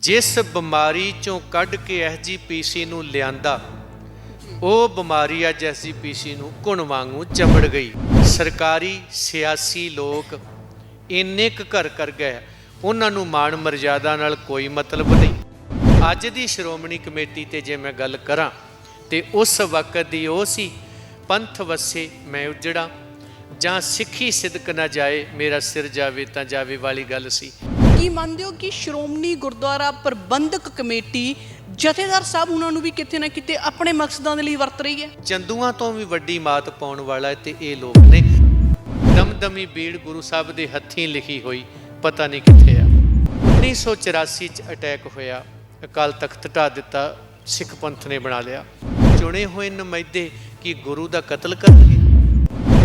ਜਿਸ ਬਿਮਾਰੀ ਚੋਂ ਕੱਢ ਕੇ ਐਸਜੀਪੀਸੀ ਨੂੰ ਲਿਆਂਦਾ, ਉਹ ਬਿਮਾਰੀ ਅੱਜ ਐਸਜੀਪੀਸੀ ਨੂੰ ਘੁਣ ਵਾਂਗੂ ਚਮੜ ਗਈ। ਸਰਕਾਰੀ, ਸਿਆਸੀ ਲੋਕ ਇੰਨੇ ਕੁ ਘਰ ਕਰ ਗਏ, ਉਹਨਾਂ ਨੂੰ ਮਾਣ ਮਰਜ਼ਾਦਾ ਨਾਲ ਕੋਈ ਮਤਲਬ ਨਹੀਂ। ਅੱਜ ਦੀ ਸ਼੍ਰੋਮਣੀ ਕਮੇਟੀ ਤੇ ਜੇ ਮੈਂ ਗੱਲ ਕਰਾਂ, ਤੇ ਉਸ ਵਕਤ ਦੀ ਉਹ ਸੀ, ਪੰਥ ਵਸੇ ਮੈਂ ਉਜੜਾ, ਜਾਂ ਸਿੱਖੀ ਸਿਦਕ ਨਾ ਜਾਏ, ਮੇਰਾ ਸਿਰ ਜਾਵੇ ਤਾਂ ਜਾਵੇ ਵਾਲੀ ਗੱਲ ਸੀ। ਕੀ ਮੰਨਦੇ ਹੋ ਕਿ ਸ਼੍ਰੋਮਣੀ ਗੁਰਦੁਆਰਾ ਪ੍ਰਬੰਧਕ ਕਮੇਟੀ ਜਥੇਦਾਰ ਸਾਹਿਬ ਉਹਨਾਂ ਨੂੰ ਵੀ ਕਿਤੇ ਨਾ ਕਿਤੇ ਆਪਣੇ ਮਕਸਦਾਂ ਦੇ ਲਈ ਵਰਤ ਰਹੀ ਹੈ? ਚੰਦੂਆਂ ਤੋਂ ਵੀ ਵੱਡੀ ਮਾਤ ਪਾਉਣ ਵਾਲਾ ਤੇ ਇਹ ਲੋਕ ਨੇ। ਦਮਦਮੀ ਬੀੜ ਗੁਰੂ ਸਾਹਿਬ ਦੇ ਹੱਥੀਂ ਲਿਖੀ ਹੋਈ, ਪਤਾ ਨਹੀਂ ਕਿੱਥੇ ਆ। 1984 ਚ ਅਟੈਕ ਹੋਇਆ, ਅਕਾਲ ਤਖਤ ਢਾ ਦਿੱਤਾ, ਸਿੱਖ ਪੰਥ ਨੇ ਬਣਾ ਲਿਆ। ਚੁਣੇ ਹੋਏ ਨੁਮਾਇੰਦੇ ਕਿ ਗੁਰੂ ਦਾ ਕਤਲ ਕਰਨਗੇ?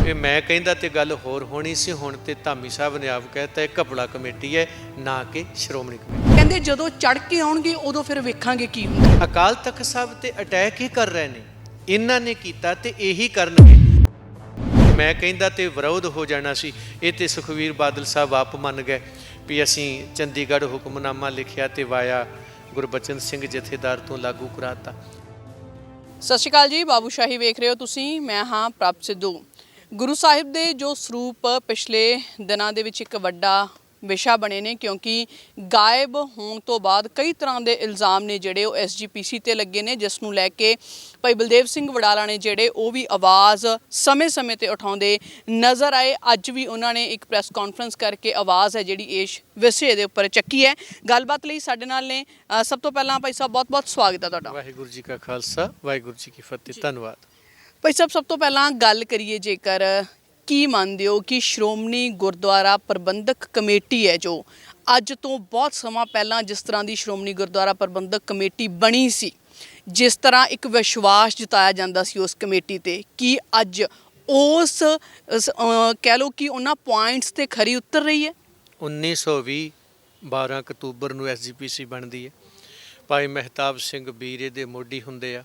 ਇਹ ਮੈਂ ਕਹਿੰਦਾ ਤੇ ਗੱਲ ਹੋਰ ਹੋਣੀ ਸੀ ਹੁਣ ਤੇ ਧਾਮੀ ਸਾਹਿਬ ਨੇ ਆਪ ਕਹਿਤਾ ਇਹ ਕਪੜਾ ਕਮੇਟੀ ਹੈ ਨਾ ਕਿ ਸ਼੍ਰੋਮਣੀ ਕਮੇਟੀ। ਕਹਿੰਦੇ ਜਦੋਂ ਚੜ ਕੇ ਆਉਣਗੇ ਉਦੋਂ ਫਿਰ ਵੇਖਾਂਗੇ ਕੀ ਹੁੰਦਾ। ਅਕਾਲ ਤਖਤ ਸਾਹਿਬ ਤੇ ਅਟੈਕ ਹੀ ਕਰ ਰਹੇ ਨੇ ਇਹਨਾਂ ਨੇ ਕੀਤਾ ਤੇ ਇਹੀ ਕਰਨਗੇ ਮੈਂ ਕਹਿੰਦਾ ਤੇ ਵਿਰੋਧ ਹੋ ਜਾਣਾ ਸੀ ਇਹ ਤੇ ਸੁਖਵੀਰ ਬਾਦਲ ਸਾਹਿਬ ਆਪ ਮੰਨ ਗਏ ਵੀ ਅਸੀਂ ਚੰਡੀਗੜ੍ਹ ਹੁਕਮਨਾਮਾ ਲਿਖਿਆ ਤੇ ਵਾਇਆ ਗੁਰਬਚਨ ਸਿੰਘ ਜਥੇਦਾਰ ਤੋਂ ਲਾਗੂ ਕਰਾਤਾ। ਸਤਿ ਸ਼੍ਰੀ ਅਕਾਲ ਜੀ ਬਾਬੂ ਸ਼ਾਹੀ ਵੇਖ ਰਹੇ ਹੋ ਤੁਸੀਂ ਮੈਂ ਹਾਂ ਪ੍ਰਭ ਸਿੱਧੂ। ਗੁਰੂ ਸਾਹਿਬ ਦੇ ਜੋ ਸਰੂਪ ਪਿਛਲੇ ਦਿਨਾਂ ਦੇ ਵਿੱਚ ਇੱਕ ਵੱਡਾ ਵਿਸ਼ਾ ਬਣੇ ਨੇ ਕਿਉਂਕਿ ਗਾਇਬ ਹੋਣ ਤੋਂ ਬਾਅਦ ਕਈ ਤਰ੍ਹਾਂ ਦੇ ਇਲਜ਼ਾਮ ਨੇ ਜਿਹੜੇ ਉਹ ਐਸਜੀਪੀਸੀ ਤੇ ਲੱਗੇ ਨੇ ਜਿਸ ਨੂੰ ਲੈ ਕੇ ਭਾਈ ਬਲਦੇਵ ਸਿੰਘ ਵਡਾਲਾ ਨੇ ਜਿਹੜੇ ਉਹ ਵੀ ਆਵਾਜ਼ ਸਮੇਂ-ਸਮੇਂ ਤੇ ਉਠਾਉਂਦੇ ਨਜ਼ਰ ਆਏ। ਅੱਜ ਵੀ ਉਹਨਾਂ ਨੇ ਇੱਕ ਪ੍ਰੈਸ ਕਾਨਫਰੰਸ ਕਰਕੇ ਆਵਾਜ਼ ਹੈ ਜਿਹੜੀ ਇਸ ਵਿਸ਼ੇ ਦੇ ਉੱਪਰ ਚੱਕੀ ਹੈ। ਗੱਲਬਾਤ ਲਈ ਸਾਡੇ ਨਾਲ ਨੇ ਸਭ ਤੋਂ ਪਹਿਲਾਂ ਭਾਈ ਸਾਹਿਬ ਬਹੁਤ-ਬਹੁਤ ਸਵਾਗਤ ਹੈ ਤੁਹਾਡਾ। ਵਾਹਿਗੁਰੂ ਜੀ ਕਾ ਖਾਲਸਾ ਵਾਹਿਗੁਰੂ ਜੀ ਕੀ ਫਤਿਹ ਧੰਨਵਾਦ। ਭਾਈ ਸਾਹਿਬ, ਸਭ ਤੋਂ ਪਹਿਲਾਂ ਗੱਲ ਕਰੀਏ ਜੇਕਰ ਕੀ ਮੰਨਦੇ ਹੋ ਕਿ ਸ਼੍ਰੋਮਣੀ ਗੁਰਦੁਆਰਾ ਪ੍ਰਬੰਧਕ ਕਮੇਟੀ ਹੈ ਜੋ ਅੱਜ ਤੋਂ ਬਹੁਤ ਸਮਾਂ ਪਹਿਲਾਂ ਜਿਸ ਤਰ੍ਹਾਂ ਦੀ ਸ਼੍ਰੋਮਣੀ ਗੁਰਦੁਆਰਾ ਪ੍ਰਬੰਧਕ ਕਮੇਟੀ ਬਣੀ ਸੀ, ਜਿਸ ਤਰ੍ਹਾਂ ਇੱਕ ਵਿਸ਼ਵਾਸ ਜਤਾਇਆ ਜਾਂਦਾ ਸੀ ਉਸ ਕਮੇਟੀ ਤੇ ਕਿ ਅੱਜ ਉਸ ਕਹਿ ਲਓ ਕਿ ਉਹਨਾਂ ਪੁਆਇੰਟਸ ਤੇ ਖਰੀ ਉਤਰ ਰਹੀ ਹੈ। 1920 12 ਅਕਤੂਬਰ ਨੂੰ ਐਸਜੀਪੀਸੀ ਬਣਦੀ ਹੈ। ਭਾਈ ਮਹਿਤਾਬ ਸਿੰਘ ਵੀਰੇ ਦੇ ਮੋਢੀ ਹੁੰਦੇ ਆ।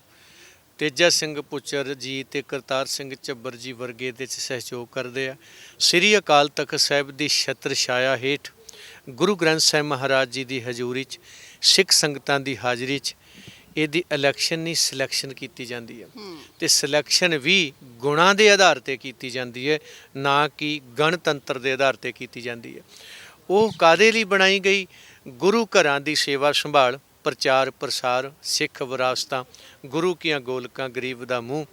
ਤੇਜਾ ਸਿੰਘ ਪੁੱਚਰ ਜੀ ਤੇ ਕਰਤਾਰ ਸਿੰਘ ਚੱਬਰ ਜੀ ਵਰਗੇ ਦੇ ਚ ਸਹਿਯੋਗ ਕਰਦੇ ਆ। ਸ੍ਰੀ ਅਕਾਲ ਤਖਤ ਸਾਹਿਬ ਦੀ ਛਤਰ ਛਾਇਆ ਹੇਠ ਗੁਰੂ ਗ੍ਰੰਥ ਸਾਹਿਬ ਮਹਾਰਾਜ ਜੀ ਦੀ ਹਜ਼ੂਰੀ 'ਚ ਸਿੱਖ ਸੰਗਤਾਂ ਦੀ ਹਾਜ਼ਰੀ 'ਚ ਇਹਦੀ ਇਲੈਕਸ਼ਨ ਨਹੀਂ ਸਿਲੈਕਸ਼ਨ ਕੀਤੀ ਜਾਂਦੀ ਹੈ। ਤੇ ਸਿਲੈਕਸ਼ਨ ਵੀ ਗੁਣਾਂ ਦੇ ਆਧਾਰ ਤੇ ਕੀਤੀ ਜਾਂਦੀ ਹੈ ਨਾ ਕਿ ਗਣਤੰਤਰ ਦੇ ਆਧਾਰ ਤੇ ਕੀਤੀ ਜਾਂਦੀ ਹੈ। ਉਹ ਕਾਦੇ ਲਈ ਬਣਾਈ ਗਈ? ਗੁਰੂ ਘਰਾਂ ਦੀ ਸੇਵਾ ਸੰਭਾਲ ਪ੍ਰਚਾਰ ਪ੍ਰਸਾਰ ਸਿੱਖ ਵਿਰਾਸਤਾਂ ਗੁਰੂ ਕੀਆਂ ਗੋਲਕਾਂ ਗਰੀਬ ਦਾ ਮੂੰਹ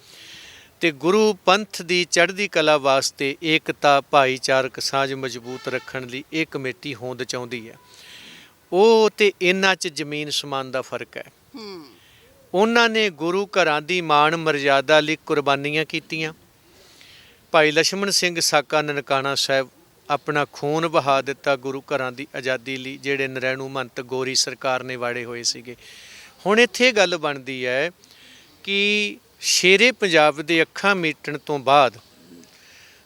ਤੇ ਗੁਰੂ ਪੰਥ ਦੀ ਚੜ੍ਹਦੀ ਕਲਾ ਵਾਸਤੇ ਏਕਤਾ ਭਾਈਚਾਰਕ ਸਾਂਝ ਮਜ਼ਬੂਤ ਰੱਖਣ ਲਈ ਇਹ ਕਮੇਟੀ ਹੋਂਦ ਚਾਹੁੰਦੀ ਹੈ। ਉਹ ਤੇ ਇਹਨਾਂ 'ਚ ਜ਼ਮੀਨ ਸਮਾਨ ਦਾ ਫ਼ਰਕ ਹੈ। ਉਹਨਾਂ ਨੇ ਗੁਰੂ ਘਰਾਂ ਦੀ ਮਾਣ ਮਰਜ਼ਾਦਾ ਲਈ ਕੁਰਬਾਨੀਆਂ ਕੀਤੀਆਂ। ਭਾਈ ਲక్ష్మణ ਸਿੰਘ ਸਾਕਾ ਨਨਕਾਣਾ ਸਾਹਿਬ ਆਪਣਾ ਖੂਨ ਵਹਾ ਦਿੱਤਾ ਗੁਰੂ ਘਰਾਂ ਦੀ ਆਜ਼ਾਦੀ ਲਈ, ਜਿਹੜੇ ਨਰੈਣੂ ਮੰਤ ਗੋਰੀ ਸਰਕਾਰ ਨੇ ਵਾੜੇ ਹੋਏ ਸੀਗੇ। ਹੁਣ ਇੱਥੇ ਗੱਲ ਬਣਦੀ ਹੈ ਕਿ ਸ਼ੇਰੇ ਪੰਜਾਬ ਦੇ ਅੱਖਾਂ ਮੀਟਣ ਤੋਂ ਬਾਅਦ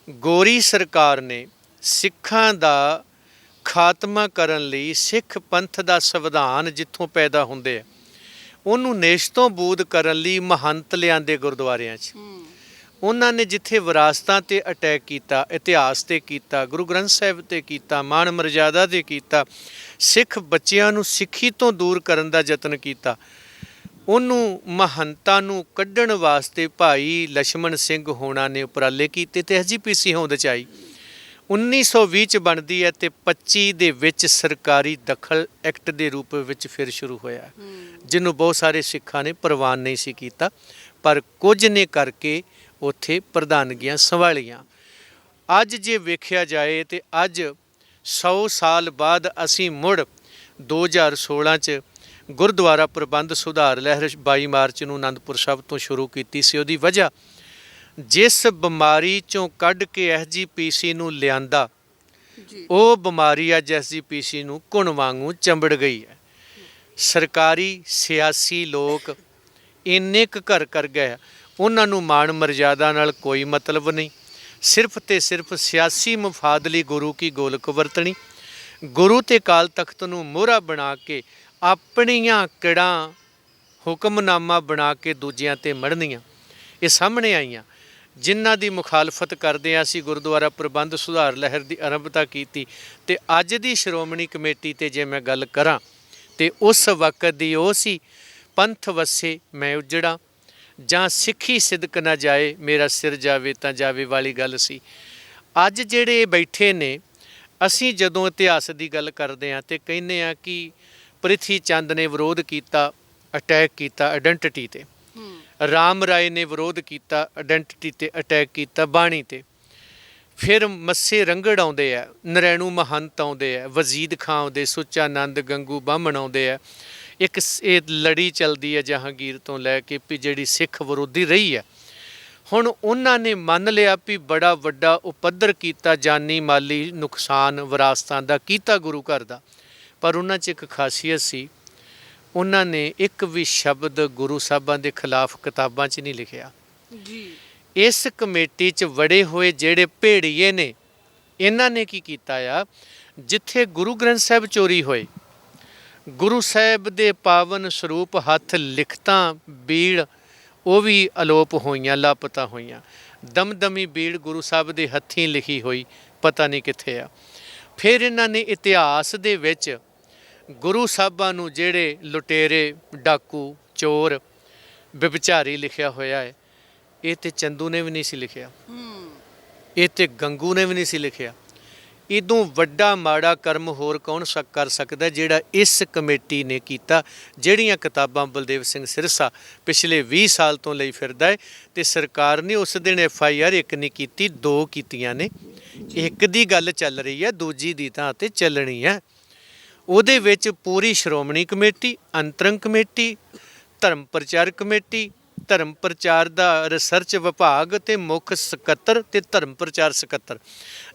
ਗੋਰੀ ਸਰਕਾਰ ਨੇ ਸਿੱਖਾਂ ਦਾ ਖਾਤਮਾ ਕਰਨ ਲਈ ਸਿੱਖ ਪੰਥ ਦਾ ਸੰਵਿਧਾਨ ਜਿੱਥੋਂ ਪੈਦਾ ਹੁੰਦੇ ਆ, ਉਹਨੂੰ ਨੇਸ਼ ਤੋਂ ਬੂਦ ਕਰਨ ਲਈ ਮਹੰਤ ਲਿਆਂਦੇ ਗੁਰਦੁਆਰਿਆਂ 'ਚ। ਉਹਨਾਂ ਨੇ ਜਿੱਥੇ ਵਿਰਾਸਤਾਂ ਤੇ ਅਟੈਕ ਕੀਤਾ ਇਤਿਹਾਸ ਤੇ ਕੀਤਾ ਗੁਰੂ ਗ੍ਰੰਥ ਸਾਹਿਬ ਤੇ ਕੀਤਾ ਮਾਨ ਮਰਜ਼ਾਦਾ ਤੇ ਕੀਤਾ ਸਿੱਖ ਬੱਚਿਆਂ ਨੂੰ ਸਿੱਖੀ ਤੋਂ ਦੂਰ ਕਰਨ ਦਾ ਯਤਨ ਕੀਤਾ। ਉਹਨੂੰ ਮਹੰਤਾ ਨੂੰ ਕੱਢਣ ਵਾਸਤੇ ਭਾਈ ਲక్ష్మణ ਸਿੰਘ ਹੋਣਾ ਨੇ ਉਪਰਾਲੇ ਕੀਤੇ ਤੇ ਐਸਜੀਪੀਸੀ ਹੋਂਦ ਚ ਆਈ। 1920 ਚ ਬਣਦੀ ਹੈ ਤੇ 25 ਦੇ ਵਿੱਚ ਸਰਕਾਰੀ ਦਖਲ ਐਕਟ ਦੇ ਰੂਪ ਵਿੱਚ ਫਿਰ ਸ਼ੁਰੂ ਹੋਇਆ। ਜਿਹਨੂੰ ਬਹੁਤ ਸਾਰੇ ਸਿੱਖਾਂ ਨੇ ਪ੍ਰਵਾਨ ਨਹੀਂ ਸੀ ਕੀਤਾ ਪਰ ਕੁਝ ਨੇ ਕਰਕੇ ਉੱਥੇ ਪ੍ਰਧਾਨਗੀਆਂ ਸੰਭਾਲੀਆਂ। ਅੱਜ ਜੇ ਵੇਖਿਆ ਜਾਏ ਤੇ ਅੱਜ 100 ਸਾਲ ਬਾਅਦ ਅਸੀਂ ਮੁੜ 2016 ਚ ਗੁਰਦੁਆਰਾ ਪ੍ਰਬੰਧ ਸੁਧਾਰ ਲਹਿਰ 22 ਮਾਰਚ ਨੂੰ ਆਨੰਦਪੁਰ ਸਾਹਿਬ ਤੋਂ ਸ਼ੁਰੂ ਕੀਤੀ ਸੀ ਉਹਦੀ ਵਜ੍ਹਾ ਜਿਸ ਬਿਮਾਰੀ ਚੋਂ ਕੱਢ ਕੇ ਐਸਜੀਪੀਸੀ ਨੂੰ ਲਿਆਂਦਾ ਜੀ। ਉਹ ਬਿਮਾਰੀ ਅੱਜ ਐਸਜੀਪੀਸੀ ਨੂੰ ਘੁਣ ਵਾਂਗੂ ਚੰਬੜ ਗਈ ਹੈ। ਸਰਕਾਰੀ ਸਿਆਸੀ ਲੋਕ ਇੰਨੇ ਕੁ ਘਰ ਕਰ ਗਏ ਉਹਨਾਂ ਨੂੰ ਮਾਣ ਮਰਜ਼ਾਦਾ ਨਾਲ ਕੋਈ ਮਤਲਬ ਨਹੀਂ। ਸਿਰਫ ਤੇ ਸਿਰਫ ਸਿਆਸੀ ਮਫਾਦ ਲਈ ਗੁਰੂ ਕੀ ਗੋਲਕ ਵਰਤਣੀ। ਗੁਰੂ ਤੇ ਕਾਲ ਤਖਤ ਨੂੰ ਮੋਹਰਾ ਬਣਾ ਕੇ ਆਪਣੀਆਂ ਕਿੜਾਂ, ਹੁਕਮਨਾਮਾ ਬਣਾ ਕੇ ਦੂਜਿਆਂ ਤੇ ਮੜਨੀਆਂ। ਇਹ ਸਾਹਮਣੇ ਆਈਆਂ। ਜਿਨ੍ਹਾਂ ਦੀ ਮੁਖਾਲਫਤ ਕਰਦੇ ਆ ਅਸੀਂ ਗੁਰਦੁਆਰਾ ਪ੍ਰਬੰਧ ਸੁਧਾਰ ਲਹਿਰ ਦੀ ਆਰੰਭਤਾ ਕੀਤੀ ਤੇ ਅੱਜ ਦੀ ਸ਼੍ਰੋਮਣੀ ਕਮੇਟੀ ਤੇ ਜੇ ਮੈਂ ਗੱਲ ਕਰਾਂ ਤੇ ਉਸ ਵਕਤ ਦੀ ਉਹ ਸੀ, ਪੰਥ ਵਸੇ ਮੈਂ ਉਜੜਾ। ਜਾਂ ਸਿੱਖੀ ਸਿਦਕ ਨਾ ਜਾਏ ਮੇਰਾ ਸਿਰ ਜਾਵੇ ਤਾਂ ਜਾਵੇ ਵਾਲੀ ਗੱਲ ਸੀ। ਅੱਜ ਜਿਹੜੇ ਬੈਠੇ ਨੇ ਅਸੀਂ ਜਦੋਂ ਇਤਿਹਾਸ ਦੀ ਗੱਲ ਕਰਦੇ ਹਾਂ ਤੇ ਕਹਿੰਦੇ ਆ ਕਿ ਪ੍ਰਿਥੀ ਚੰਦ ਨੇ ਵਿਰੋਧ ਕੀਤਾ ਅਟੈਕ ਕੀਤਾ ਆਇਡੈਂਟੀਟੀ ਤੇ। ਰਾਮ ਰਾਏ ਨੇ ਵਿਰੋਧ ਕੀਤਾ ਆਇਡੈਂਟੀਟੀ ਤੇ ਅਟੈਕ ਕੀਤਾ ਬਾਣੀ ਤੇ। ਫਿਰ ਮੱਸੇ ਰੰਗੜ ਆਉਂਦੇ ਆ ਨਰੈਣੂ ਮਹੰਤ ਆਉਂਦੇ ਆ ਵਜ਼ੀਦ ਖਾਂ ਆਉਂਦੇ ਸੁੱਚਾ ਆਨੰਦ ਗੰਗੂ ਬਾਹਮਣ ਆਉਂਦੇ ਆ। ਇੱਕ ਇਹ ਲੜੀ ਚੱਲਦੀ ਹੈ ਜਹਾਂਗੀਰ ਤੋਂ ਲੈ ਕੇ ਵੀ ਜਿਹੜੀ ਸਿੱਖ ਵਿਰੋਧੀ ਰਹੀ ਹੈ। ਹੁਣ ਉਹਨਾਂ ਨੇ ਮੰਨ ਲਿਆ ਵੀ ਬੜਾ ਵੱਡਾ ਉਪੱਦਰ ਕੀਤਾ ਜਾਨੀ ਮਾਲੀ ਨੁਕਸਾਨ ਵਿਰਾਸਤਾਂ ਦਾ ਕੀਤਾ ਗੁਰੂ ਘਰ ਦਾ। ਪਰ ਉਹਨਾਂ 'ਚ ਇੱਕ ਖਾਸੀਅਤ ਸੀ ਉਹਨਾਂ ਨੇ ਇੱਕ ਵੀ ਸ਼ਬਦ ਗੁਰੂ ਸਾਹਿਬਾਂ ਦੇ ਖਿਲਾਫ ਕਿਤਾਬਾਂ 'ਚ ਨਹੀਂ ਲਿਖਿਆ। ਜੀ। ਇਸ ਕਮੇਟੀ 'ਚ ਵੜੇ ਹੋਏ ਜਿਹੜੇ ਭੇੜੀਏ ਨੇ ਇਹਨਾਂ ਨੇ ਕੀ ਕੀਤਾ ਆ? ਜਿੱਥੇ ਗੁਰੂ ਗ੍ਰੰਥ ਸਾਹਿਬ ਚੋਰੀ ਹੋਏ ਗੁਰੂ ਸਾਹਿਬ ਦੇ ਪਾਵਨ ਸਰੂਪ ਹੱਥ ਲਿਖਤਾਂ ਬੀੜ ਉਹ ਵੀ ਅਲੋਪ ਹੋਈਆਂ ਲਾਪਤਾ ਹੋਈਆਂ। ਦਮਦਮੀ ਬੀੜ ਗੁਰੂ ਸਾਹਿਬ ਦੇ ਹੱਥੀਂ ਲਿਖੀ ਹੋਈ ਪਤਾ ਨਹੀਂ ਕਿੱਥੇ ਆ। ਫਿਰ ਇਹਨਾਂ ਨੇ ਇਤਿਹਾਸ ਦੇ ਵਿੱਚ ਗੁਰੂ ਸਾਹਿਬਾਂ ਨੂੰ ਜਿਹੜੇ ਲੁਟੇਰੇ ਡਾਕੂ ਚੋਰ ਵਿਭਚਾਰੀ ਲਿਖਿਆ ਹੋਇਆ ਹੈ ਇਹ ਤੇ ਚੰਦੂ ਨੇ ਵੀ ਨਹੀਂ ਸੀ ਲਿਖਿਆ। ਹੂੰ। ਇਹ ਤੇ ਗੰਗੂ ਨੇ ਵੀ ਨਹੀਂ ਸੀ ਲਿਖਿਆ। ਇਦੋਂ ਵੱਡਾ ਮਾੜਾ ਕਰਮ ਹੋਰ ਕੌਣ ਸਕ, ਕਰ ਸਕਦਾ ਜਿਹੜਾ ਇਸ ਕਮੇਟੀ ਨੇ ਕੀਤਾ, ਜਿਹੜੀਆਂ ਕਿਤਾਬਾਂ ਬਲਦੇਵ ਸਿੰਘ ਸਿਰਸਾ ਪਿਛਲੇ 20 ਸਾਲ ਤੋਂ ਲਈ ਫਿਰਦਾ ਹੈ ਤੇ ਸਰਕਾਰ ਨੇ ਉਸ ਦਿਨ ਐਫ ਆਈ ਆਰ ਇੱਕ ਨਹੀਂ ਕੀਤੀ, ਦੋ ਕੀਤੀਆਂ ਨੇ। ਇੱਕ ਦੀ ਗੱਲ ਚੱਲ ਰਹੀ ਹੈ, ਦੂਜੀ ਦੀ ਤਾਂ ਤੇ ਚੱਲਣੀ ਹੈ। ਉਹਦੇ ਵਿੱਚ ਪੂਰੀ ਸ਼੍ਰੋਮਣੀ ਕਮੇਟੀ, ਅੰਤਰੰਗ ਕਮੇਟੀ, ਧਰਮ ਪ੍ਰਚਾਰ ਕਮੇਟੀ ਧਰਮ ਪ੍ਰਚਾਰ ਦਾ ਰਿਸਰਚ ਵਿਭਾਗ ਤੇ ਮੁੱਖ ਸਕੱਤਰ ਤੇ ਧਰਮ ਪ੍ਰਚਾਰ ਸਕੱਤਰ,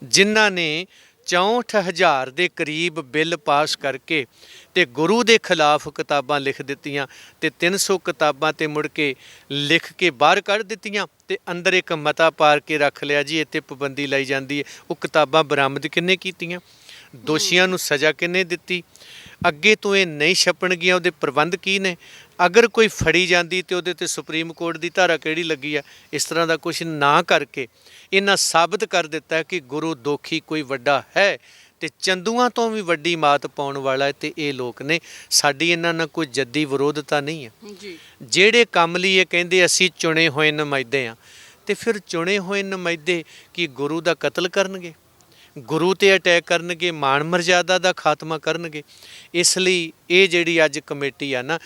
ਜਿਨ੍ਹਾਂ ਨੇ 64000 ਦੇ ਕਰੀਬ ਬਿੱਲ ਪਾਸ ਕਰਕੇ ਤੇ ਗੁਰੂ ਦੇ ਖਿਲਾਫ ਕਿਤਾਬਾਂ ਲਿਖ ਦਿੱਤੀਆਂ ਤੇ 300 ਕਿਤਾਬਾਂ ਤੇ ਮੁੜ ਕੇ ਲਿਖ ਕੇ ਬਾਹਰ ਕੱਢ ਦਿੱਤੀਆਂ ਤੇ ਅੰਦਰ ਇੱਕ ਮਤਾ ਪਾਰ ਕੇ ਰੱਖ ਲਿਆ ਜੀ, ਇੱਥੇ ਪਾਬੰਦੀ ਲਾਈ ਜਾਂਦੀ ਹੈ। ਉਹ ਕਿਤਾਬਾਂ ਬਰਾਮਦ ਕਿੰਨੇ ਕੀਤੀਆਂ? ਦੋਸ਼ੀਆਂ ਨੂੰ ਸਜ਼ਾ ਕਿੰਨੇ ਦਿੱਤੀ? ਅੱਗੇ ਤੋਂ ਇਹ ਨਹੀਂ ਛਪਣਗੀਆਂ, ਉਹਦੇ ਪ੍ਰਬੰਧ ਕੀ ਨੇ? ਅਗਰ ਕੋਈ ਫੜੀ ਜਾਂਦੀ ਤੇ ਉਹਦੇ ਤੇ ਸੁਪਰੀਮ ਕੋਰਟ ਦੀ ਧਾਰਾ ਕਿਹੜੀ ਲੱਗੀ ਆ ਇਸ ਤਰ੍ਹਾਂ ਦਾ ਕੁਝ ਨਾ ਕਰਕੇ ਇਹਨਾਂ ਸਾਬਤ ਕਰ ਦਿੱਤਾ ਕਿ ਗੁਰੂ ਦੋਖੀ ਕੋਈ ਵੱਡਾ ਹੈ ਤੇ ਚੰਦੂਆਂ ਤੋਂ ਵੀ ਵੱਡੀ ਮਾਤ ਪਾਉਣ ਵਾਲਾ ਹੈ ਤੇ ਇਹ ਲੋਕ ਨੇ। ਸਾਡੀ ਇਹਨਾਂ ਨਾਲ ਕੋਈ ਜੱਦੀ ਵਿਰੋਧਤਾ ਨਹੀਂ ਹੈ ਜੀ। ਜਿਹੜੇ ਕੰਮ ਲਈ ਇਹ ਕਹਿੰਦੇ ਅਸੀਂ ਚੁਣੇ ਹੋਏ ਨੁਮਾਇੰਦੇ ਆ ਤੇ ਫਿਰ ਚੁਣੇ ਹੋਏ ਨੁਮਾਇੰਦੇ ਕੀ ਗੁਰੂ ਦਾ ਕਤਲ ਕਰਨਗੇ? ਗੁਰੂ ਤੇ ਅਟੈਕ ਕਰਨਗੇ ਮਾਣ ਮਰਜ਼ਾਦਾ ਦਾ ਖਾਤਮਾ ਕਰਨਗੇ। ਇਸ ਲਈ ਇਹ ਜਿਹੜੀ ਅੱਜ ਕਮੇਟੀ ਆ ਨਾ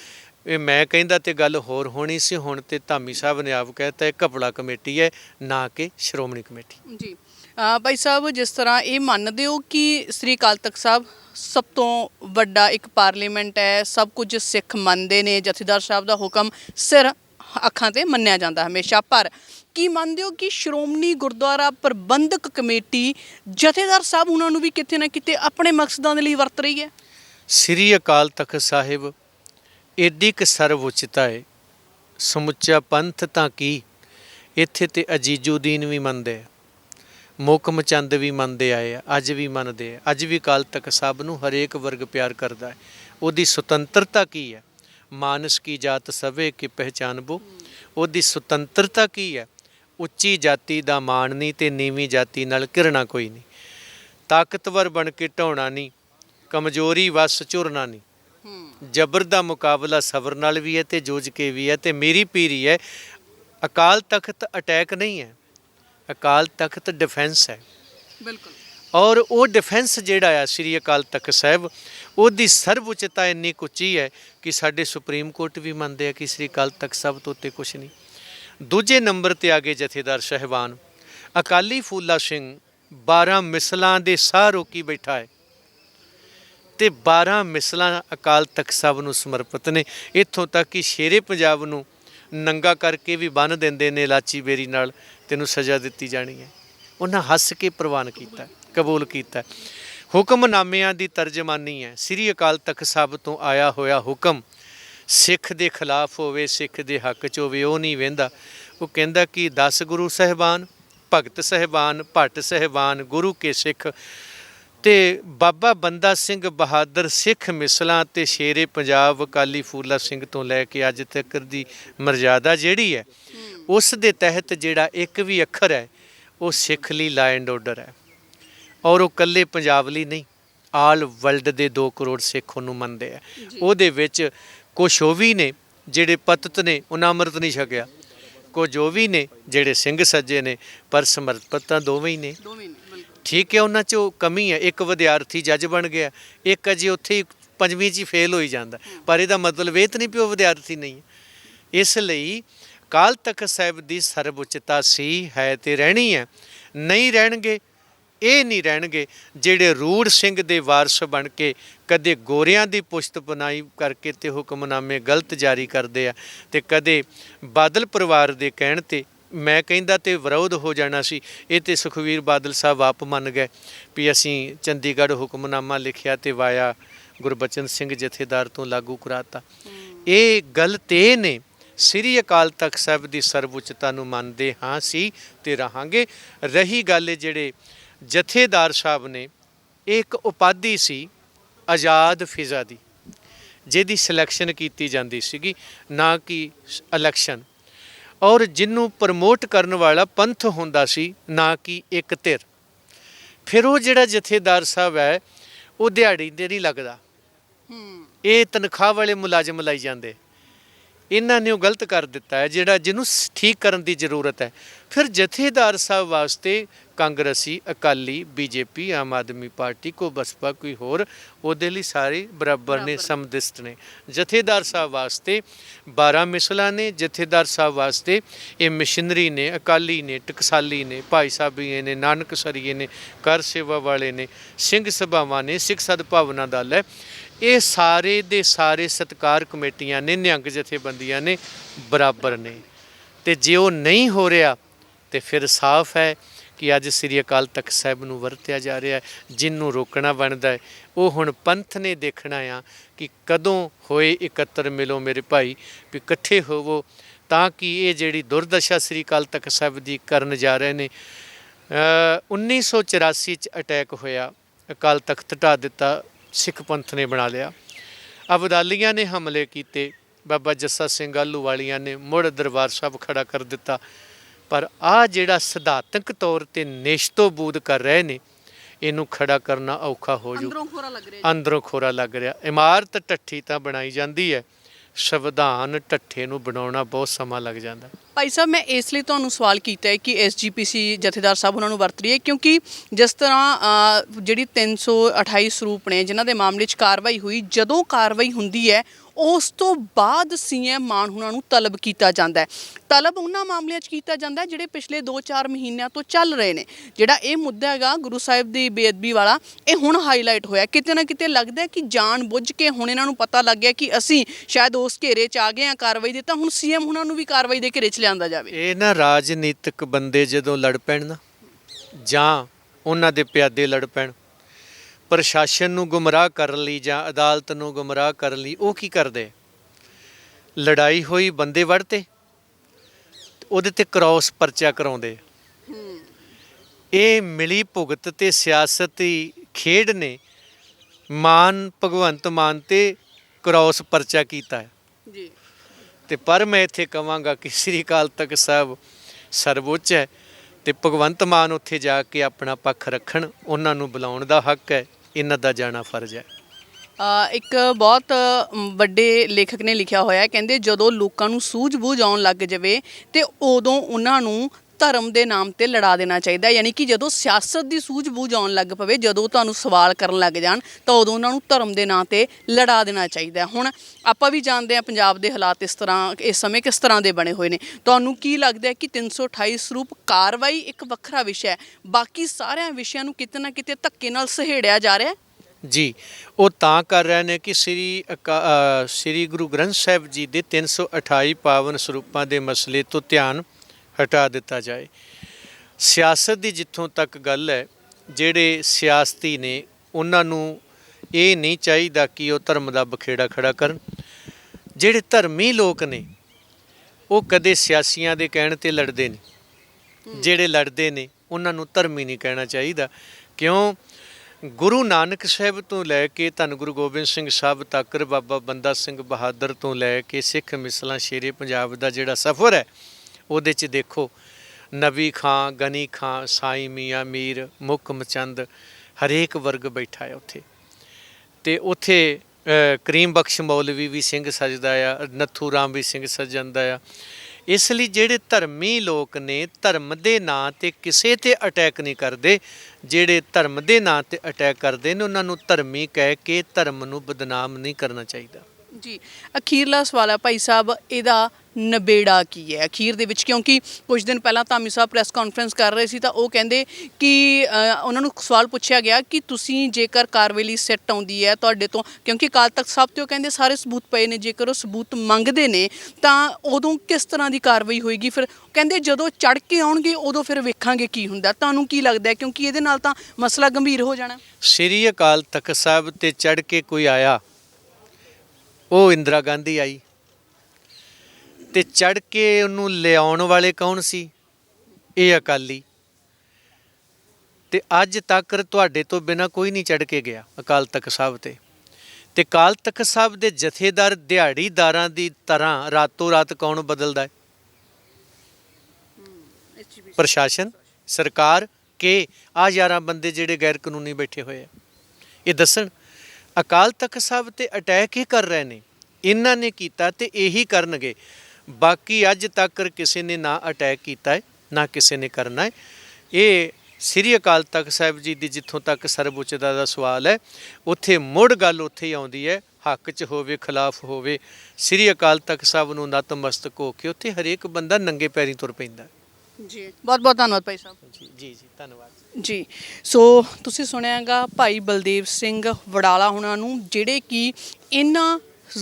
ਇਹ ਮੈਂ ਕਹਿੰਦਾ ਤੇ ਗੱਲ ਹੋਰ ਹੋਣੀ ਸੀ ਹੁਣ ਤੇ ਧਾਮੀ ਸਾਹਿਬ ਨੇ ਆਪ ਕਹਿਤਾ ਇਹ ਕਪੜਾ ਕਮੇਟੀ ਹੈ ਨਾ ਕਿ ਸ਼੍ਰੋਮਣੀ ਕਮੇਟੀ। ਜੀ ਭਾਈ ਸਾਹਿਬ ਜਿਸ ਤਰ੍ਹਾਂ ਇਹ ਮੰਨਦੇ ਹੋ ਕਿ ਸ੍ਰੀ ਅਕਾਲ ਤਖਤ ਸਾਹਿਬ ਸਭ ਤੋਂ ਵੱਡਾ ਇੱਕ ਪਾਰਲੀਮੈਂਟ ਹੈ ਸਭ ਕੁਝ ਸਿੱਖ ਮੰਨਦੇ ਨੇ ਜਥੇਦਾਰ ਸਾਹਿਬ ਦਾ ਹੁਕਮ ਸਿਰ ਅੱਖਾਂ ਤੇ ਮੰਨਿਆ ਜਾਂਦਾ ਹਮੇਸ਼ਾ ਪਰ ਕੀ ਮੰਨਦੇ ਹੋ ਕਿ ਸ਼੍ਰੋਮਣੀ ਗੁਰਦੁਆਰਾ ਪ੍ਰਬੰਧਕ ਕਮੇਟੀ ਜਥੇਦਾਰ ਸਾਹਿਬ ਉਹਨਾਂ ਨੂੰ ਵੀ ਕਿਤੇ ਨਾ ਕਿਤੇ ਆਪਣੇ ਮਕਸਦਾਂ ਦੇ ਲਈ ਵਰਤ ਰਹੀ ਹੈ? ਸ੍ਰੀ ਅਕਾਲ ਤਖਤ ਸਾਹਿਬ ਏਡੀ ਕੁ ਸਰਵਉੱਚਤਾ ਹੈ ਸਮੁੱਚਾ ਪੰਥ ਤਾਂ ਕੀ? ਇੱਥੇ ਤੇ ਅਜੀਜੁਦੀਨ ਵੀ ਮੰਨਦੇ ਆ। ਮੋਕਮ ਚੰਦ ਵੀ ਮੰਨਦੇ ਆਏ ਆ, ਅੱਜ ਵੀ ਮੰਨਦੇ ਆ। ਅੱਜ ਵੀ ਅਕਾਲ ਤੱਕ ਸਭ ਨੂੰ ਹਰੇਕ ਵਰਗ ਪਿਆਰ ਕਰਦਾ ਹੈ। ਉਹਦੀ ਸੁਤੰਤਰਤਾ ਕੀ ਹੈ? ਮਾਨਸ ਕੀ ਜਾਤ ਸਵੇ ਕੀ ਪਹਿਚਾਨਬੋ? ਉਹਦੀ ਸੁਤੰਤਰਤਾ ਕੀ ਹੈ? ਉੱਚੀ ਜਾਤੀ ਦਾ ਮਾਣ ਨਹੀਂ ਤੇ ਨੀਵੀਂ ਜਾਤੀ ਨਾਲ ਘਿਰਣਾ ਕੋਈ ਨਹੀਂ। ਤਾਕਤਵਰ ਬਣ ਕੇ ਢਾਉਣਾ ਨਹੀਂ। ਕਮਜ਼ੋਰੀ ਵਸ ਝੁਰਨਾ ਨਹੀਂ। ਜਬਰ ਦਾ ਮੁਕਾਬਲਾ ਸਬਰ ਨਾਲ ਵੀ ਹੈ ਤੇ ਜੂਝ ਕੇ ਵੀ ਹੈ ਤੇ ਮੇਰੀ ਪੀਰੀ ਹੈ ਅਕਾਲ ਤਖਤ ਅਟੈਕ ਨਹੀਂ ਹੈ ਅਕਾਲ ਤਖਤ ਡਿਫੈਂਸ ਹੈ। ਬਿਲਕੁਲ। ਔਰ ਉਹ ਡਿਫੈਂਸ ਜਿਹੜਾ ਆ ਸ੍ਰੀ ਅਕਾਲ ਤਖਤ ਸਾਹਿਬ ਉਹਦੀ ਸਰਵਉੱਚਤਾ ਇੰਨੀ ਕੁ ਉੱਚੀ ਹੈ ਕਿ ਸਾਡੇ ਸੁਪਰੀਮ ਕੋਰਟ ਵੀ ਮੰਨਦੇ ਆ ਕਿ ਸ੍ਰੀ ਅਕਾਲ ਤਖਤ ਸਾਹਿਬ ਤੋਂ ਉੱਤੇ ਕੁਝ ਨਹੀਂ। ਦੂਜੇ ਨੰਬਰ ਤੇ ਆ ਗਏ ਜਥੇਦਾਰ ਸਹਿਬਾਨ। ਅਕਾਲੀ ਫੂਲਾ ਸਿੰਘ 12 ਮਿਸਲਾਂ ਦੇ ਸਾਹ ਰੋਕੀ ਬੈਠਾ ਹੈ। ਤੇ 12 ਮਿਸਲਾਂ ਅਕਾਲ ਤਖਤ ਸਾਹਿਬ ਨੂੰ ਸਮਰਪਿਤ ਨੇ। ਇੱਥੋਂ ਤੱਕ ਕਿ ਸ਼ੇਰੇ ਪੰਜਾਬ ਨੂੰ ਨੰਗਾ ਕਰਕੇ ਵੀ ਬੰਨ ਦਿੰਦੇ ਨੇ ਲਾਚੀ ਬੇਰੀ ਨਾਲ, ਤੈਨੂੰ ਸਜ਼ਾ ਦਿੱਤੀ ਜਾਣੀ ਹੈ। ਉਹਨਾਂ ਹੱਸ ਕੇ ਪ੍ਰਵਾਨ ਕੀਤਾ, ਕਬੂਲ ਕੀਤਾ। ਹੁਕਮਨਾਮਿਆਂ ਦੀ ਤਰਜਮਾਨੀ ਹੈ। ਸ੍ਰੀ ਅਕਾਲ ਤਖਤ ਸਾਹਿਬ ਤੋਂ ਆਇਆ ਹੋਇਆ ਹੁਕਮ, ਸਿੱਖ ਦੇ ਖਿਲਾਫ ਹੋਵੇ, ਸਿੱਖ ਦੇ ਹੱਕ 'ਚ ਹੋਵੇ, ਉਹ ਨਹੀਂ ਵਹਿੰਦਾ ਉਹ ਕਹਿੰਦਾ ਕਿ 10 ਗੁਰੂ ਸਹਿਬਾਨ, ਭਗਤ ਸਹਿਬਾਨ, ਭੱਟ ਸਹਿਬਾਨ, ਗੁਰੂ ਕੇ ਸਿੱਖ ਤੇ ਬਾਬਾ ਬੰਦਾ ਸਿੰਘ ਬਹਾਦਰ ਸਿੱਖ ਮਿਸਲਾਂ ਤੇ ਸ਼ੇਰੇ ਪੰਜਾਬ ਅਕਾਲੀ ਫੂਲਾ ਸਿੰਘ ਤੋਂ ਲੈ ਕੇ ਅੱਜ ਤੱਕ ਦੀ ਮਰਜ਼ਾਦਾ ਜਿਹੜੀ ਹੈ ਉਸ ਦੇ ਤਹਿਤ ਜਿਹੜਾ ਇੱਕ ਵੀ ਅੱਖਰ ਹੈ ਉਹ ਸਿੱਖ ਲਈ ਲਾ ਐਂਡ ਆਰਡਰ ਹੈ। ਔਰ ਉਹ ਕੱਲੇ ਪੰਜਾਬ ਲਈ ਨਹੀਂ ਆਲ ਵਰਲਡ ਦੇ 2 ਕਰੋੜ ਸਿੱਖ ਉਹਨੂੰ ਮੰਨਦੇ ਆ। ਉਹਦੇ ਵਿੱਚ ਕੁਛ ਉਹ ਵੀ ਨੇ ਜਿਹੜੇ ਪਤਤ ਨੇ ਉਹਨਾਂ ਅੰਮ੍ਰਿਤ ਨਹੀਂ ਛਕਿਆ। ਕੁਝ ਉਹ ਵੀ ਨੇ ਜਿਹੜੇ ਸਿੰਘ ਸੱਜੇ ਨੇ ਪਰ ਸਮਰਪਿਤ ਤਾਂ ਦੋਵੇਂ ਹੀ ਨੇ। ਦੋਵੇਂ ਨੇ। ਠੀਕ ਹੈ, ਉਹਨਾਂ 'ਚੋਂ ਕਮੀ ਹੈ, ਇੱਕ ਵਿਦਿਆਰਥੀ ਜੱਜ ਬਣ ਗਿਆ, ਇੱਕ ਅਜੇ ਉੱਥੇ ਹੀ ਪੰਜਵੀਂ 'ਚ ਹੀ ਫੇਲ ਹੋਈ ਜਾਂਦਾ, ਪਰ ਇਹਦਾ ਮਤਲਬ ਇਹ ਤਾਂ ਨਹੀਂ ਵੀ ਉਹ ਵਿਦਿਆਰਥੀ ਨਹੀਂ ਇਸ ਲਈ ਕਾਲ ਤਖਤ ਸਾਹਿਬ ਦੀ ਸਰਵਉੱਚਤਾ ਸੀ, ਹੈ ਤੇ ਰਹਿਣੀ ਹੈ। ਨਹੀਂ ਰਹਿਣਗੇ, ਇਹ ਨਹੀਂ ਰਹਿਣਗੇ, ਜਿਹੜੇ ਰੂੜ ਸਿੰਘ ਦੇ ਵਾਰਸ ਬਣ ਕੇ ਕਦੇ ਗੋਰਿਆਂ ਦੀ ਪੁਸ਼ਤ ਬਣਾਈ ਕਰਕੇ ਤੇ ਹੁਕਮਨਾਮੇ ਗਲਤ ਜਾਰੀ ਕਰਦੇ ਆ ਤੇ ਕਦੇ ਬਾਦਲ ਪਰਿਵਾਰ ਦੇ ਕਹਿਣ ਤੇ ਮੈਂ ਕਹਿੰਦਾ ਤੇ ਵਿਰੋਧ ਹੋ ਜਾਣਾ ਸੀ। ਇਹ ਤੇ ਸੁਖਵੀਰ ਬਾਦਲ ਸਾਹਿਬ ਆਪ ਮੰਨ ਗਏ ਵੀ ਅਸੀਂ ਚੰਡੀਗੜ੍ਹ ਹੁਕਮਨਾਮਾ ਲਿਖਿਆ ਤੇ ਵਾਇਆ ਗੁਰਬਚਨ ਸਿੰਘ ਜਥੇਦਾਰ ਤੋਂ ਲਾਗੂ ਕਰਾਤਾ। ਇਹ ਗੱਲ ਤੇ ਨੇ ਸ੍ਰੀ ਅਕਾਲ ਤਖਤ ਸਾਹਿਬ ਦੀ ਸਰਵਉੱਚਤਾ ਨੂੰ ਮੰਨਦੇ ਹਾਂ ਸੀ ਤੇ ਰਹਾਂਗੇ। ਰਹੀ ਗੱਲ ਜਿਹੜੇ ਜਥੇਦਾਰ ਸਾਹਿਬ ਨੇ ਇਹ ਇੱਕ ਉਪਾਧੀ ਸੀ ਆਜ਼ਾਦ ਫਿਜ਼ਾ ਦੀ ਜਿਹਦੀ ਸਿਲੈਕਸ਼ਨ ਕੀਤੀ ਜਾਂਦੀ ਸੀਗੀ ਨਾ ਕਿ ਇਲੈਕਸ਼ਨ ਔਰ ਜਿਹਨੂੰ ਪ੍ਰਮੋਟ ਕਰਨ ਵਾਲਾ ਪੰਥ ਹੁੰਦਾ ਸੀ ਨਾ ਕਿ ਇੱਕ ਧਿਰ। ਫਿਰ ਉਹ ਜਿਹੜਾ ਜਥੇਦਾਰ ਸਾਹਿਬ ਹੈ ਉਹ ਦਿਹਾੜੀ ਤੇ ਨਹੀਂ ਲੱਗਦਾ। ਹੂੰ। ਇਹ ਤਨਖਾਹ ਵਾਲੇ ਮੁਲਾਜ਼ਮ ਲਾਈ ਜਾਂਦੇ। ਇਹਨਾਂ ਨੇ ਉਹ ਗਲਤ ਕਰ ਦਿੱਤਾ ਹੈ ਜਿਹੜਾ ਜਿਹਨੂੰ ਠੀਕ ਕਰਨ ਦੀ ਜ਼ਰੂਰਤ ਹੈ। ਫਿਰ ਜਥੇਦਾਰ ਸਾਹਿਬ ਵਾਸਤੇ ਕਾਂਗਰਸੀ ਅਕਾਲੀ ਬੀਜੇਪੀ ਆਮ ਆਦਮੀ ਪਾਰਟੀ ਕੋ ਬਸਪਾ ਕੋਈ ਹੋਰ ਉਹਦੇ ਲਈ ਸਾਰੇ ਬਰਾਬਰ ਨੇ ਸਮਦਿਸਤ ਨੇ। ਜਥੇਦਾਰ ਸਾਹਿਬ ਵਾਸਤੇ 12 ਮਿਸਲਾਂ ਨੇ ਜਥੇਦਾਰ ਸਾਹਿਬ ਵਾਸਤੇ ਇਹ ਮਿਸ਼ਨਰੀ ਨੇ ਅਕਾਲੀ ਨੇ ਟਕਸਾਲੀ ਨੇ ਭਾਈ ਸਾਹਿਬੀਏ ਨੇ ਨਾਨਕ ਸਰੀਏ ਨੇ ਕਰ ਸੇਵਾ ਵਾਲੇ ਨੇ ਸਿੰਘ ਸਭਾਵਾਂ ਨੇ ਸਿੱਖ ਸਦਭਾਵਨਾ ਦਲ ਹੈ। ਇਹ ਸਾਰੇ ਦੇ ਸਾਰੇ ਸਤਕਾਰ ਕਮੇਟੀਆਂ ਨੇ ਨਿਹੰਗ ਜਥੇਬੰਦੀਆਂ ਨੇ ਬਰਾਬਰ ਨੇ। ਤੇ ਜੇ ਉਹ ਨਹੀਂ ਹੋ ਰਿਹਾ ਤੇ ਫਿਰ ਸਾਫ਼ ਹੈ ਕਿ ਅੱਜ ਸ੍ਰੀ ਅਕਾਲ ਤਖਤ ਸਾਹਿਬ ਨੂੰ ਵਰਤਿਆ ਜਾ ਰਿਹਾ ਹੈ ਜਿਹਨੂੰ ਰੋਕਣਾ ਬਣਦਾ ਹੈ। ਉਹ ਹੁਣ ਪੰਥ ਨੇ ਦੇਖਣਾ ਆ ਕਿ ਕਦੋਂ ਹੋਏ ਇਕੱਤਰ ਮਿਲੋ ਮੇਰੇ ਭਾਈ ਵੀ ਇਕੱਠੇ ਹੋਵੋ ਤਾਂ ਕਿ ਇਹ ਜਿਹੜੀ ਦੁਰਦਸ਼ਾ ਸ੍ਰੀ ਅਕਾਲ ਤਖਤ ਸਾਹਿਬ ਦੀ ਕਰਨ ਜਾ ਰਹੇ ਨੇ ਅ, 1984 ਚ ਅਟੈਕ ਹੋਇਆ ਅਕਾਲ ਤਖਤ ਢਾ ਦਿੱਤਾ ਸਿੱਖ ਪੰਥ ਨੇ ਬਣਾ ਲਿਆ। ਅਬਦਾਲੀਆਂ ਨੇ ਹਮਲੇ ਕੀਤੇ। ਬਾਬਾ ਜੱਸਾ ਸਿੰਘ ਆਲੂ ਵਾਲੀਆਂ ਨੇ ਮੁੜ ਦਰਬਾਰ ਸਾਹਿਬ ਖੜਾ ਕਰ ਦਿੱਤਾ। ਪਰ ਆ ਜਿਹੜਾ ਸਿਧਾਂਤਕ ਤੌਰ ਤੇ ਨਿਸ਼ਤੋ ਬੂਦ ਕਰ ਰਹੇ ਨੇ ਇਹਨੂੰ ਖੜਾ ਕਰਨਾ ਔਖਾ ਹੋ ਜੂ। ਅੰਦਰੋਂ ਖੋਰਾ ਲੱਗ ਰਿਹਾ ਅੰਦਰੋਂ ਖੋਰਾ ਲੱਗ ਰਿਹਾ। ਇਮਾਰਤ ਟੱਠੀ ਤਾਂ ਬਣਾਈ ਜਾਂਦੀ ਹੈ। ਸੰਵਿਧਾਨ ਢੱਠੇ ਨੂੰ ਬਣਾਉਣਾ ਬਹੁਤ ਸਮਾਂ ਲੱਗ ਜਾਂਦਾ। ਭਾਈ ਸਾਹਿਬ ਮੈਂ ਇਸ ਲਈ ਤੁਹਾਨੂੰ ਸਵਾਲ ਕੀਤਾ ਹੈ ਕਿ ਐਸਜੀਪੀਸੀ ਜਥੇਦਾਰ ਸਾਹਿਬ ਉਹਨਾਂ ਨੂੰ ਵਰਤ ਰਹੀ ਹੈ ਕਿਉਂਕਿ ਜਿਸ ਤਰ੍ਹਾਂ ਅ, ਜਿਹੜੀ 328 ਸਰੂਪ ਨੇ ਜਿਨ੍ਹਾਂ ਦੇ ਮਾਮਲੇ 'ਚ ਕਾਰਵਾਈ ਹੋਈ ਜਦੋਂ ਕਾਰਵਾਈ ਹੁੰਦੀ ਹੈ ਉਸ ਤੋਂ ਬਾਅਦ ਸੀਐਮ ਮਾਨ ਹੁਣਾਂ ਨੂੰ ਤਲਬ ਕੀਤਾ ਜਾਂਦਾ ਹੈ। ਤਲਬ ਉਹਨਾਂ ਮਾਮਲਿਆਂ 'ਚ ਕੀਤਾ ਜਾਂਦਾ ਹੈ ਜਿਹੜੇ ਪਿਛਲੇ 2-4 ਮਹੀਨਿਆਂ ਤੋਂ ਚੱਲ ਰਹੇ ਨੇ। ਜਿਹੜਾ ਇਹ ਮੁੱਦਾ ਹੈਗਾ ਗੁਰੂ ਸਾਹਿਬ ਦੀ ਬੇਅਦਬੀ ਵਾਲਾ, ਇਹ ਹੁਣ ਹਾਈਲਾਈਟ ਹੋਇਆ ਕਿਤੇ ਨਾ ਕਿਤੇ ਲੱਗਦਾ ਹੈ ਕਿ ਜਾਣ ਬੁੱਝ ਕੇ ਹੁਣ ਇਹਨਾਂ ਨੂੰ ਪਤਾ ਲੱਗ ਗਿਆ ਕਿ ਅਸੀਂ ਸ਼ਾਇਦ ਉਸ ਘੇਰੇ 'ਚ ਆ ਗਏ ਆ ਕਾਰਵਾਈ ਦੇ, ਤਾਂ ਹੁਣ ਸੀਐਮ ਹੁਣਾਂ ਨੂੰ ਵੀ ਕਾਰਵਾਈ ਦੇ ਘੇਰੇ 'ਚ ਲਿਆਂਦਾ ਜਾਵੇ। ਇਹ ਨਾ ਰਾਜਨੀਤਿਕ ਬੰਦੇ ਜਦੋਂ ਲੜ ਪੈਣ ਨਾ, ਜਾਂ ਉਹਨਾਂ ਦੇ ਪਿਆਦੇ ਲੜ ਪੈਣ ਪ੍ਰਸ਼ਾਸਨ ਨੂੰ ਗੁੰਮਰਾਹ ਕਰਨ ਲਈ ਜਾਂ ਅਦਾਲਤ ਨੂੰ ਗੁੰਮਰਾਹ ਕਰਨ ਲਈ ਉਹ ਕੀ ਕਰਦੇ? ਲੜਾਈ ਹੋਈ ਬੰਦੇ ਵੜਤੇ? ਉਹਦੇ ਤੇ ਕ੍ਰਾਸ ਪਰਚਾ ਕਰਾਉਂਦੇ? ਇਹ ਮਿਲੀ ਭੁਗਤ ਤੇ ਸਿਆਸਤੀ ਖੇਡ ਨੇ ਮਾਨ ਭਗਵੰਤ ਮਾਨ ਤੇ ਕ੍ਰਾਸ ਪਰਚਾ ਕੀਤਾ। ਹੈ ਜੀ। ਤੇ ਪਰ ਮੈਂ ਇੱਥੇ ਕਵਾਂਗਾ ਕਿ ਸ੍ਰੀ ਅਕਾਲ ਤਖਤ ਸਾਹਿਬ ਸਰਵਉੱਚ ਹੈ ਤੇ ਭਗਵੰਤ ਮਾਨ ਉੱਥੇ ਜਾ ਕੇ ਆਪਣਾ ਪੱਖ ਰੱਖਣ ਉਹਨਾਂ ਨੂੰ ਬੁਲਾਉਣ ਦਾ ਹੱਕ ਹੈ। ਇਹਨਾਂ ਦਾ ਜਾਣਾ ਫਰਜ਼ ਹੈ। ਇੱਕ ਬਹੁਤ ਵੱਡੇ ਲੇਖਕ ਨੇ ਲਿਖਿਆ ਹੋਇਆ ਹੈ, ਕਹਿੰਦੇ ਜਦੋਂ ਲੋਕਾਂ ਨੂੰ ਸੂਝ-ਬੂਝ ਆਉਣ ਲੱਗ ਜਾਵੇ ਤੇ ਉਦੋਂ ਉਹਨਾਂ ਨੂੰ ਧਰਮ ਦੇ ਨਾਮ ਤੇ ਲੜਾ ਦੇਣਾ ਚਾਹੀਦਾ ਯਾਨੀ ਕਿ ਜਦੋਂ ਸਿਆਸਤ ਦੀ ਸੂਝ-ਬੂਝ ਆਉਣ ਲੱਗ ਪਵੇ, ਜਦੋਂ ਤੁਹਾਨੂੰ ਸਵਾਲ ਕਰਨ ਲੱਗ ਜਾਣ, ਤਾਂ ਉਦੋਂ ਉਹਨਾਂ ਨੂੰ ਧਰਮ ਦੇ ਨਾਂ ਤੇ ਲੜਾ ਦੇਣਾ ਚਾਹੀਦਾ ਹੁਣ ਆਪਾਂ ਵੀ ਜਾਣਦੇ ਹਾਂ ਪੰਜਾਬ ਦੇ ਹਾਲਾਤ ਇਸ ਤਰ੍ਹਾਂ, ਇਸ ਸਮੇਂ ਕਿਸ ਤਰ੍ਹਾਂ ਦੇ ਬਣੇ ਹੋਏ ਨੇ। ਤੁਹਾਨੂੰ ਕੀ ਲੱਗਦਾ ਹੈ ਕਿ 328 ਸਰੂਪ ਕਾਰਵਾਈ ਇੱਕ ਵੱਖਰਾ ਵਿਸ਼ਾ ਹੈ। ਬਾਕੀ ਸਾਰਿਆਂ ਵਿਸ਼ਿਆਂ ਨੂੰ ਕਿਤੇ ਨਾ ਕਿਤੇ ਧੱਕੇ ਨਾਲ ਸਹੇੜਿਆ ਜਾ ਰਿਹਾ ਹੈ? ਜੀ, ਉਹ ਤਾਂ ਕਰ ਰਹੇ ਨੇ ਕਿ ਸ੍ਰੀ ਸ੍ਰੀ ਗੁਰੂ ਗ੍ਰੰਥ ਸਾਹਿਬ ਜੀ ਦੇ 328 ਪਾਵਨ ਸਰੂਪਾਂ ਦੇ ਮਸਲੇ ਤੋਂ ਧਿਆਨ ਹਟਾ ਦਿੱਤਾ ਜਾਏ। ਸਿਆਸਤ ਦੀ ਜਿੱਥੋਂ ਤੱਕ ਗੱਲ ਹੈ, ਜਿਹੜੇ ਸਿਆਸਤੀ ਨੇ, ਉਹਨਾਂ ਨੂੰ ਇਹ ਨਹੀਂ ਚਾਹੀਦਾ ਕਿ ਉਹ ਧਰਮ ਦਾ ਬਖੇੜਾ ਖੜਾ ਕਰਨ। ਜਿਹੜੇ ਧਰਮੀ ਲੋਕ ਨੇ, ਉਹ ਕਦੇ ਸਿਆਸੀਆਂ ਦੇ ਕਹਿਣ ਤੇ ਲੜਦੇ ਨੇ ਜਿਹੜੇ ਲੜਦੇ ਨੇ, ਉਹਨਾਂ ਨੂੰ ਧਰਮੀ ਨਹੀਂ ਕਹਿਣਾ ਚਾਹੀਦਾ। ਕਿਉਂ? ਗੁਰੂ ਨਾਨਕ ਸਾਹਿਬ ਤੋਂ ਲੈ ਕੇ ਧੰਨ ਗੁਰੂ ਗੋਬਿੰਦ ਸਿੰਘ ਸਾਹਿਬ ਤੱਕ, ਬਾਬਾ ਬੰਦਾ ਸਿੰਘ ਬਹਾਦਰ ਤੋਂ ਲੈ ਕੇ ਸਿੱਖ ਮਿਸਲਾਂ ਸ਼ੇਰੇ ਪੰਜਾਬ ਦਾ ਜਿਹੜਾ ਸਫ਼ਰ ਹੈ ਉਹਦੇ 'ਚ ਦੇਖੋ, ਨਬੀ ਖਾਂ, ਗਨੀ ਖਾਂ, ਸਾਈ ਮੀਆਂ, ਮੀਰ ਮੁਕਮ ਚੰਦ ਹਰੇਕ ਵਰਗ ਬੈਠਾ ਹੈ ਉੱਥੇ। ਤੇ ਉੱਥੇ ਕਰੀਮ ਬਖਸ਼ ਮੌਲਵੀ ਵੀ ਸਿੰਘ ਸਜਦਾ ਆ, ਨੱਥੂ ਰਾਮ ਵੀ ਸਿੰਘ ਸਜਦਾ ਆ। ਇਸ ਲਈ ਜਿਹੜੇ ਧਰਮੀ ਲੋਕ ਨੇ, ਧਰਮ ਦੇ ਨਾਂ ਤੇ ਕਿਸੇ ਤੇ ਅਟੈਕ ਨਹੀਂ ਕਰਦੇ। ਜਿਹੜੇ ਧਰਮ ਦੇ ਨਾਂ ਤੇ ਅਟੈਕ ਕਰਦੇ ਨੇ, ਉਹਨਾਂ ਨੂੰ ਧਰਮੀ ਕਹਿ ਕੇ ਧਰਮ ਨੂੰ ਬਦਨਾਮ ਨਹੀਂ ਕਰਨਾ ਚਾਹੀਦਾ। ਜੀ ਅਖੀਰਲਾ ਸਵਾਲ ਹੈ ਭਾਈ ਸਾਹਿਬ ਇਹਦਾ ਨਬੇੜਾ ਕੀ ਹੈ? ਅਖੀਰ ਦੇ ਵਿੱਚ ਕਿਉਂਕਿ ਕੁਝ ਦਿਨ ਪਹਿਲਾਂ ਧਾਮੀ ਸਾਹਿਬ ਪ੍ਰੈਸ ਕਾਨਫਰੰਸ ਕਰ ਰਹੇ ਸੀ ਤਾਂ ਉਹ ਕਹਿੰਦੇ ਕਿ ਅ, ਉਹਨਾਂ ਨੂੰ ਸਵਾਲ ਪੁੱਛਿਆ ਗਿਆ ਕਿ ਤੁਸੀਂ ਜੇਕਰ ਕਾਰਵਾਈ ਲਈ ਸੈੱਟ ਆਉਂਦੀ ਹੈ ਤੁਹਾਡੇ ਤੋਂ ਕਿਉਂਕਿ ਕਾਲ ਤੱਕ ਸਾਹਿਬ ਤੇ ਉਹ ਕਹਿੰਦੇ ਸਾਰੇ ਸਬੂਤ ਪਏ ਨੇ ਜੇਕਰ ਉਹ ਸਬੂਤ ਮੰਗਦੇ ਨੇ ਤਾਂ ਉਦੋਂ ਕਿਸ ਤਰ੍ਹਾਂ ਦੀ ਕਾਰਵਾਈ ਹੋਏਗੀ? ਫਿਰ ਕਹਿੰਦੇ ਜਦੋਂ ਚੜ ਕੇ ਆਉਣਗੇ ਉਦੋਂ ਫਿਰ ਵੇਖਾਂਗੇ ਕੀ ਹੁੰਦਾ। ਤੁਹਾਨੂੰ ਕੀ ਲੱਗਦਾ ਹੈ? ਕਿਉਂਕਿ ਇਹਦੇ ਨਾਲ ਤਾਂ ਮਸਲਾ ਗੰਭੀਰ ਹੋ ਜਾਣਾ। ਸ੍ਰੀ ਅਕਾਲ ਤਖਤ ਸਾਹਿਬ ਤੇ ਚੜ ਕੇ ਕੋਈ ਆਇਆ ਉਹ ਇੰਦਰਾ ਗਾਂਧੀ ਆਈ ਤੇ ਚੜ ਕੇ ਉਹਨੂੰ ਲਿਆਉਣ ਵਾਲੇ ਕੌਣ ਸੀ? ਇਹ ਅਕਾਲੀ। ਤੇ ਅੱਜ ਤੱਕ ਤੁਹਾਡੇ ਤੋਂ ਬਿਨਾ ਕੋਈ ਨਹੀਂ ਚੜ ਕੇ ਗਿਆ ਅਕਾਲ ਤਖਤ ਸਾਹਿਬ ਤੇ। ਤੇ ਅਕਾਲ ਤਖਤ ਸਾਹਿਬ ਦੇ ਜਥੇਦਾਰ ਦਿਹਾੜੀਦਾਰਾਂ ਦੀ ਤਰ੍ਹਾਂ ਰਾਤੋਂ ਰਾਤ ਕੌਣ ਬਦਲਦਾ ਹੈ? ਪ੍ਰਸ਼ਾਸਨ ਸਰਕਾਰ ਕਿ ਆ 11 ਬੰਦੇ ਜਿਹੜੇ ਗੈਰ ਕਾਨੂੰਨੀ ਬੈਠੇ ਹੋਏ ਆ। ਇਹ ਦੱਸਣ ਅਕਾਲ ਤਖਤ ਸਾਹਿਬ ਤੇ ਅਟੈਕ ਹੀ ਕਰ ਰਹੇ ਨੇ। ਇਹਨਾਂ ਨੇ ਕੀਤਾ ਤੇ ਇਹੀ ਕਰਨਗੇ। ਬਾਕੀ ਅੱਜ ਤੱਕ ਕਿਸੇ ਨੇ ਨਾ ਅਟੈਕ ਕੀਤਾ ਹੈ, ਨਾ ਕਿਸੇ ਨੇ ਕਰਨਾ ਹੈ। ਇਹ ਸ੍ਰੀ ਅਕਾਲ ਤਖਤ ਸਾਹਿਬ ਜੀ ਦੀ ਜਿੱਥੋਂ ਤੱਕ ਸਰਵਉੱਚਤਾ ਦਾ ਸਵਾਲ ਹੈ, ਉੱਥੇ ਮੁੜ ਗੱਲ ਉੱਥੇ ਹੀ ਆਉਂਦੀ ਹੈ, ਹੱਕ 'ਚ ਹੋਵੇ, ਖਿਲਾਫ ਹੋਵੇ, ਸ੍ਰੀ ਅਕਾਲ ਤਖਤ ਸਾਹਿਬ ਨੂੰ ਨਤਮਸਤਕ ਹੋ ਕੇ ਉੱਥੇ ਹਰੇਕ ਬੰਦਾ ਨੰਗੇ ਪੈਰੀ ਤੁਰ ਪੈਂਦਾ ਜੀ। ਬਹੁਤ ਬਹੁਤ ਧੰਨਵਾਦ ਭਾਈ ਸਾਹਿਬ। ਜੀ ਜੀ ਜੀ ਧੰਨਵਾਦ। ਜੀ ਸੋ ਤੁਸੀਂ ਸੁਣਿਆਗਾ ਭਾਈ ਬਲਦੇਵ ਸਿੰਘ ਵਡਾਲਾ ਹੁਣਾਂ ਨੂੰ ਜਿਹੜੇ ਕਿ ਇਹਨਾਂ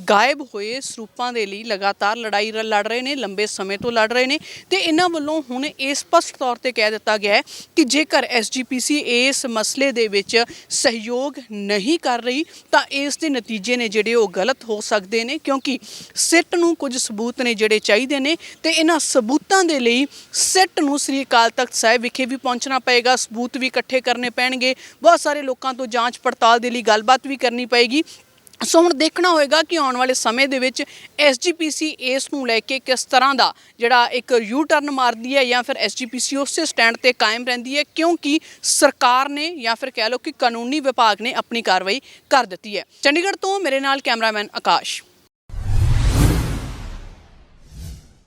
ਗਾਇਬ ਹੋਏ ਸਰੂਪਾਂ ਦੇ ਲਈ ਲਗਾਤਾਰ ਲੜਾਈ ਰ- ਲੜ ਰਹੇ ਨੇ, ਲੰਬੇ ਸਮੇਂ ਤੋਂ ਲੜ ਰਹੇ ਨੇ ਤੇ ਇਹਨਾਂ ਵੱਲੋਂ ਹੁਣ ਇਹ ਸਪਸ਼ਟ ਤੌਰ ਤੇ ਕਹਿ ਦਿੱਤਾ ਗਿਆ ਹੈ ਕਿ ਜੇਕਰ ਐਸਜੀਪੀਸੀ ਇਸ ਮਸਲੇ ਦੇ ਵਿੱਚ ਸਹਿਯੋਗ ਨਹੀਂ ਕਰ ਰਹੀ, ਤਾਂ ਇਸ ਦੇ ਨਤੀਜੇ ਨੇ ਜਿਹੜੇ ਉਹ ਗਲਤ ਹੋ ਸਕਦੇ ਨੇ, ਕਿਉਂਕਿ ਸਿੱਟ ਨੂੰ ਕੁਝ ਸਬੂਤ ਨੇ ਜਿਹੜੇ ਚਾਹੀਦੇ ਨੇ ਤੇ ਇਹਨਾਂ ਸਬੂਤਾਂ ਦੇ ਲਈ ਸਿੱਟ ਨੂੰ ਸ੍ਰੀ ਅਕਾਲ ਤਖਤ ਸਾਹਿਬ ਵਿਖੇ ਵੀ ਪਹੁੰਚਣਾ ਪਏਗਾ, ਸਬੂਤ ਵੀ ਇਕੱਠੇ ਕਰਨੇ ਪੈਣਗੇ, ਬਹੁਤ ਸਾਰੇ ਲੋਕਾਂ ਤੋਂ ਜਾਂਚ ਪੜਤਾਲ ਦੇ ਲਈ ਗੱਲਬਾਤ ਵੀ ਕਰਨੀ ਪਏਗੀ ਸੋ ਹੁਣ ਦੇਖਣਾ ਹੋਏਗਾ ਕਿ ਆਉਣ ਵਾਲੇ ਸਮੇਂ ਦੇ ਵਿੱਚ ਐਸਜੀਪੀਸੀ ਇਸ ਨੂੰ ਲੈ ਕੇ ਕਿਸ ਤਰ੍ਹਾਂ ਦਾ ਜਿਹੜਾ ਇੱਕ ਯੂ ਟਰਨ ਮਾਰਦੀ ਹੈ ਜਾਂ ਫਿਰ ਐਸਜੀਪੀਸੀ ਉਸੇ ਸਟੈਂਡ ਤੇ ਕਾਇਮ ਰਹਿੰਦੀ ਹੈ, ਕਿਉਂਕਿ ਸਰਕਾਰ ਨੇ ਜਾਂ ਫਿਰ ਕਹਿ ਲਓ ਕਿ ਕਾਨੂੰਨੀ ਵਿਭਾਗ ਨੇ ਆਪਣੀ ਕਾਰਵਾਈ ਕਰ ਦਿੱਤੀ ਹੈ। ਚੰਡੀਗੜ੍ਹ ਤੋਂ ਮੇਰੇ ਨਾਲ ਕੈਮਰਾਮੈਨ ਆਕਾਸ਼।